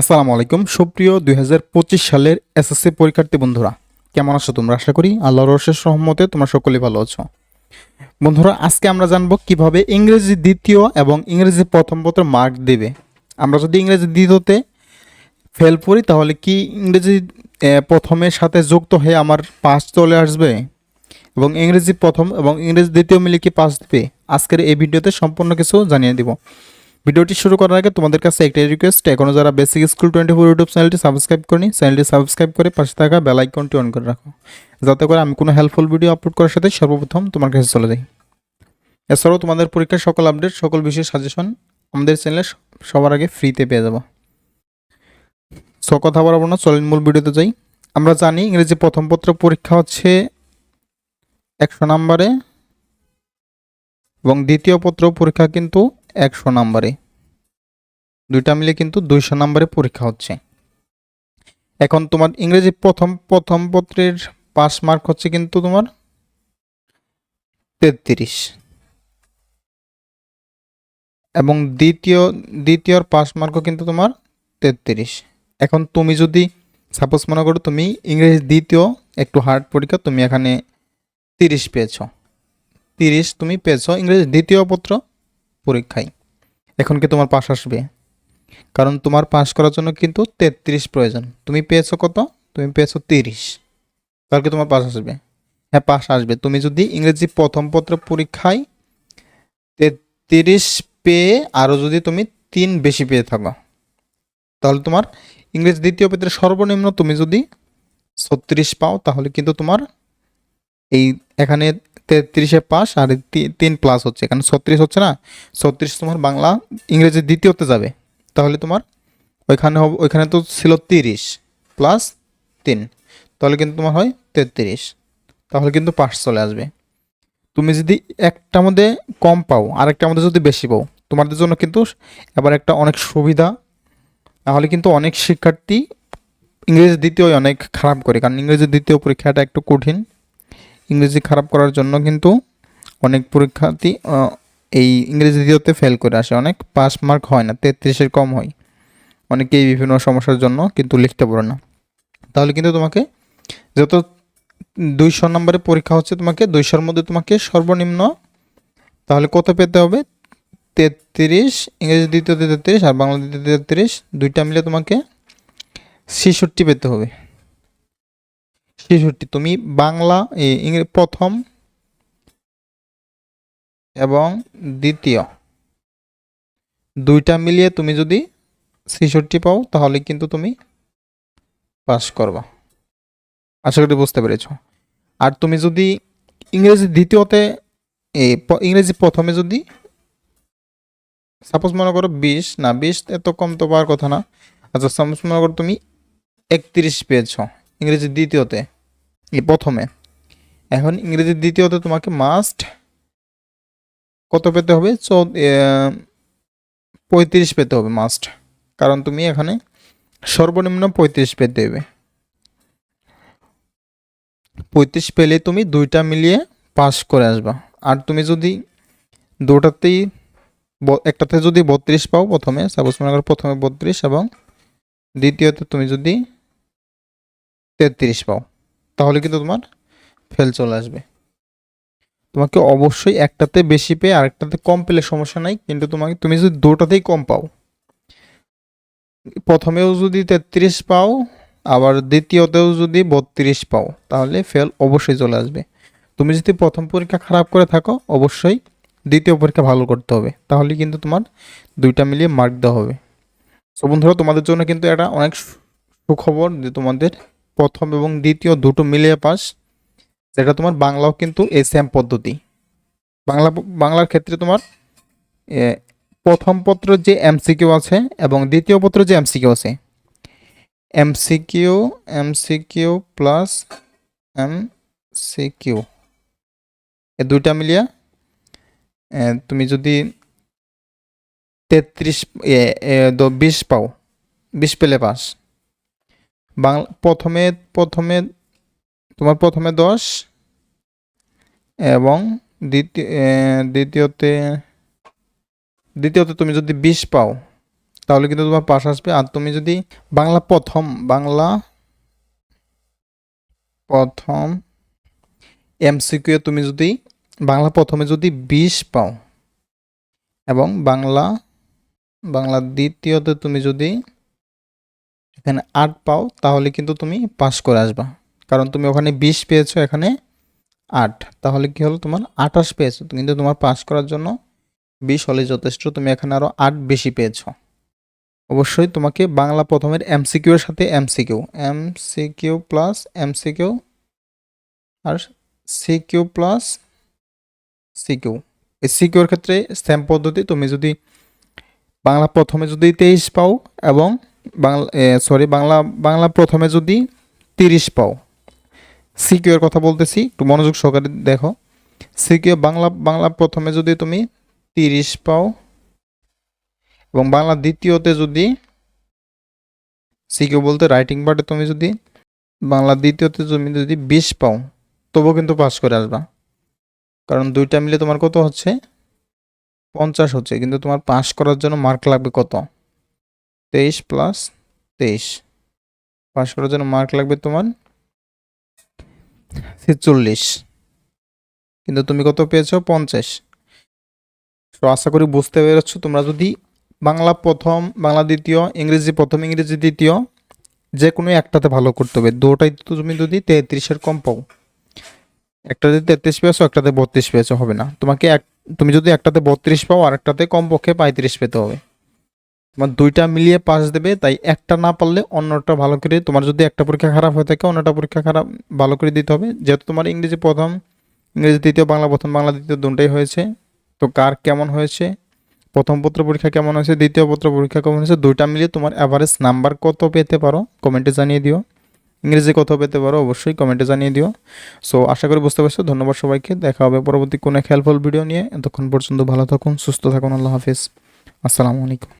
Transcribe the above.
আসসালামু আলাইকুম। সুপ্রিয় দুই হাজার পঁচিশ সালের এসএসসি পরীক্ষার্থী বন্ধুরা, কেমন আছো তোমরা? আশা করি আল্লাহ রশেষ রহমতে তোমরা সকলেই ভালো আছো। বন্ধুরা, আজকে আমরা জানব কীভাবে ইংরেজি দ্বিতীয় এবং ইংরেজি প্রথম পত্র মার্ক দেবে। আমরা যদি ইংরেজি দ্বিতীয়তে ফেল করি, তাহলে কি ইংরেজি প্রথমের সাথে যুক্ত হয়ে আমার পাস চলে আসবে? এবং ইংরেজি প্রথম এবং ইংরেজি দ্বিতীয় মিলে কি পাস দেবে? আজকের এই ভিডিওতে সম্পূর্ণ কিছু জানিয়ে দিব। ভিডিওটি শুরু করার আগে তোমাদের কাছে একটাই রিকোয়েস্ট এখনও যারা basic school twenty four YouTube চ্যানেলটি সাবস্ক্রাইব করেনি চ্যানেলটি সাবস্ক্রাইব করে পাশে থাকা বেল আইকনটি অন করে রাখো। যাতে করে আমি কোনো হেল্পফুল ভিডিও আপলোড করার সাথে সর্বপ্রথম তোমার কাছে চলে যাই। এছাড়াও তোমাদের পরীক্ষার সকল আপডেট সকল বিষয়ে সাজেশন আমাদের চ্যানেলে সবার আগে ফ্রিতে পেয়ে যাব। সো কথা বলব না, চলেন মূল ভিডিওতে যাই। আমরা জানি ইংরেজি প্রথম পত্র পরীক্ষা হচ্ছে একশো নম্বরে এবং দ্বিতীয় পত্র পরীক্ষা কিন্তু একশো নম্বরে। দুইটা মিলে কিন্তু দুইশো নম্বরে পরীক্ষা হচ্ছে। এখন তোমার ইংরেজি প্রথম প্রথম পত্রের পাস মার্ক হচ্ছে কিন্তু তোমার তেত্রিশ। এবং দ্বিতীয়, দ্বিতীয়র পাস মার্কও কিন্তু তোমার তেত্রিশ। এখন তুমি যদি সাপোজ মনে করো তুমি ইংরেজি দ্বিতীয়, একটু হার্ড পরীক্ষা, তুমি এখানে তিরিশ পেয়েছ। তিরিশ তুমি পেয়েছ ইংরেজি দ্বিতীয় পত্র। পরীক্ষায়। এখন কি তোমার পাশ আসবে? কারণ তোমার পাশ করার জন্য কিন্তু তেত্রিশ প্রয়োজন। তুমি পেয়েছ কত? তুমি পেয়েছ তিরিশ। তাহলে কি তোমার পাশ আসবে? হ্যাঁ পাশ আসবে। তুমি যদি ইংরেজি প্রথম পত্র পরীক্ষায় তেত্রিশ পেয়ে আরও যদি তুমি তিন বেশি পেয়ে থাকো, তাহলে তোমার ইংরেজি দ্বিতীয় পত্রের সর্বনিম্ন তুমি যদি ছত্রিশ পাও, তাহলে কিন্তু তোমার এই এখানে তেত্রিশে পাস আর তিন প্লাস হচ্ছে। এখানে ছত্রিশ হচ্ছে না? ছত্রিশ তোমার বাংলা, ইংরেজি দ্বিতীয়তে যাবে। তাহলে তোমার ওইখানে ওইখানে তো ছিল তিরিশ প্লাস তিন। তাহলে কিন্তু তোমার হয় তেত্রিশ। তাহলে কিন্তু পাস চলে আসবে। তুমি যদি একটার মধ্যে কম পাও আরেকটার মধ্যে যদি বেশি পাও, তোমাদের জন্য কিন্তু এবার একটা অনেক সুবিধা। নাহলে কিন্তু অনেক শিক্ষার্থী ইংরেজি দ্বিতীয় অনেক খারাপ করে, কারণ ইংরেজি দ্বিতীয় পরীক্ষাটা একটু কঠিন। ইংরেজি খারাপ করার জন্য কিন্তু অনেক পরীক্ষার্থী এই ইংরেজি দ্বিতীয়তে ফেল করে আসে। অনেক পাস মার্ক হয় না, তেত্রিশের কম হয়। অনেকেই বিভিন্ন সমস্যার জন্য কিন্তু লিখতে পারে না। তাহলে কিন্তু তোমাকে যত দুইশো নম্বরে পরীক্ষা হচ্ছে তোমাকে, দুইশোর মধ্যে তোমাকে সর্বনিম্ন তাহলে কত পেতে হবে? তেত্রিশ, ইংরেজি দ্বিতীয়তে তেত্রিশ আর বাংলা দ্বিতীয়তে তেত্রিশ, দুইটা মিলে তোমাকে ছেষট্টি পেতে হবে। ছেষট্টি, তুমি বাংলা প্রথম এবং দ্বিতীয়। দুইটা মিলিয়ে তুমি যদি ছেষট্টি পাও, তাহলে কিন্তু তুমি পাস করবা। আশা করি বুঝতে পেরেছ। আর তুমি যদি ইংরেজি দ্বিতীয়তে ইংরেজি প্রথমে যদি, সাপোজ মনে করো বিশ, না, বিশ এত কম তো পাওয়ার কথা না। আচ্ছা সাপোজ মনে করো তুমি একত্রিশ পেয়েছ ইংরেজি দ্বিতীয়তে। প্রথমে। এখন ইংরেজি দ্বিতীয়তে তোমাকে মাস্ট কত পেতে হবে? চৌ পঁয়ত্রিশ পেতে হবে মাস্ট কারণ তুমি এখানে সর্বনিম্ন পঁয়ত্রিশ পেতে হবে পঁয়ত্রিশ পেলে তুমি দুইটা মিলিয়ে পাস করে আসবা। আর তুমি যদি দুটাতেই একটাতে যদি বত্রিশ পাও প্রথমে সাপোজ মনে করো প্রথমে বত্রিশ এবং দ্বিতীয়তে তুমি যদি তেত্রিশ পাও। তাহলে কিন্তু তোমার ফেল চলে আসবে। তোমাকে অবশ্যই একটাতে বেশি পেয়ে আরেকটাতে কম পেলে সমস্যা নাই, কিন্তু তোমাকে, তুমি যদি দুটাতেই কম পাও, প্রথমেও যদি তেত্রিশ পাও, আবার দ্বিতীয়তেও যদি বত্রিশ পাও, তাহলে ফেল অবশ্যই চলে আসবে। তুমি যদি প্রথম পরীক্ষা খারাপ করে থাকো, অবশ্যই দ্বিতীয় পরীক্ষা ভালো করতে হবে, তাহলে কিন্তু তোমার দুইটা মিলিয়ে মার্ক দেওয়া হবে। সো বন্ধুরা, তোমাদের জন্য কিন্তু এটা অনেক সুখবর যে তোমাদের প্রথম এবং দ্বিতীয় দুটো মিলিয়ে পাস, যেটা তোমার বাংলাও কিন্তু এই সেম পদ্ধতি। বাংলা, বাংলার ক্ষেত্রে তোমার প্রথম পত্র যে এমসিকিউ আছে এবং দ্বিতীয় পত্র যে এমসিকিউ আছে। এমসিকিউ এমসিকিউ প্লাস এমসিকিউ এ দুইটা মিলিয়ে তুমি যদি তেত্রিশ বিশ পাও, বিশ পেলে পাস। বাংলা, প্রথমে প্রথমে, তোমার প্রথমে দশ এবং দ্বিতীয় দ্বিতীয়তে দ্বিতীয়তে তুমি যদি বিশ পাও, তাহলে কিন্তু তোমার পাস আসবে। আর তুমি যদি বাংলা প্রথম বাংলা প্রথম এমসিকিউ তুমি যদি বাংলা প্রথমে যদি বিশ পাও এবং বাংলা বাংলা দ্বিতীয়তে তুমি যদি এখানে আট পাও, তাহলে কিন্তু তুমি পাস করে আসবা। কারণ তুমি ওখানে বিশ পেয়েছ, এখানে আট। তাহলে কি হলো? তোমার আঠাশ পেয়েছ, কিন্তু তোমার পাস করার জন্য বিশ হলে যথেষ্ট, তুমি এখানে আরও আট বেশি পেয়েছ। অবশ্যই তোমাকে বাংলা প্রথমের এমসিকিউ এর সাথে এমসিকিউ এমসিকিউ প্লাস এমসিকিউ আর সিকিউ প্লাস সিকিউ। এই সিকিউর ক্ষেত্রে সেম পদ্ধতি, তুমি যদি বাংলা প্রথমে যদি তেইশ পাও এবং বাংলা সরি বাংলা বাংলা প্রথমে যদি তিরিশ পাও, সিকিউর কথা বলতেছি, একটু মনোযোগ সহকারে দেখো। সিকিউ বাংলা বাংলা প্রথমে যদি তুমি তিরিশ পাও, এবং বাংলা দ্বিতীয়তে যদি সিকিউ বলতে রাইটিং পার্টে তুমি যদি বাংলা দ্বিতীয়তে তুমি যদি বিশ পাও, তবুও কিন্তু পাস করে আসবা। কারণ দুইটা মিলে তোমার কত হচ্ছে? পঞ্চাশ হচ্ছে, কিন্তু তোমার পাস করার জন্য মার্ক লাগবে কত? তেইশ প্লাস তেইশ। পাস করার জন্য মার্ক লাগবে তোমার ছেচল্লিশ। কিন্তু তুমি কত পেয়েছ? পঞ্চাশ। তো আশা করি বুঝতে পেরেছ, তোমরা যদি বাংলা প্রথম, বাংলা দ্বিতীয়, ইংরেজি প্রথম, ইংরেজি দ্বিতীয় যে কোনো একটাতে ভালো করতে হবে। দুটাই তো তুমি যদি তেত্রিশের কম পাও। একটাতে তেত্রিশ পেয়েছ, একটাতে বত্রিশ পেয়েছ, হবে না। তোমাকে এক, তুমি যদি একটাতে বত্রিশ পাও আর একটাতে কমপক্ষে পঁয়ত্রিশ পেতে হবে। তোমার দুইটা মিলিয়ে পাস দেবে, তাই একটা না পারলে অন্যটা ভালো করে তোমার যদি একটা পরীক্ষা খারাপ হয়ে থাকে, অন্যটা পরীক্ষা খারাপ ভালো করে দিতে হবে। যেহেতু তোমার ইংরেজি প্রথম, ইংরেজি দ্বিতীয়, বাংলা প্রথম, বাংলা দ্বিতীয় দুটাই হয়েছে। তো কার কেমন হয়েছে? প্রথম পত্র পরীক্ষা কেমন হয়েছে? দ্বিতীয় পত্র পরীক্ষা কেমন হয়েছে? দুইটা মিলিয়ে তোমার অ্যাভারেজ নাম্বার কত পেতে পারো? কমেন্টে জানিয়ে দিও। ইংরেজি কত পেতে পারো? অবশ্যই কমেন্টে জানিয়ে দিও। সো আশা করি বুঝতে পারছ। ধন্যবাদ সবাইকে। দেখা হবে পরবর্তী কোনো হেল্পফুল ভিডিও নিয়ে। এতক্ষণ পর্যন্ত ভালো থাকুন, সুস্থ থাকুন। আল্লাহ হাফিজ। আসসালামু আলাইকুম।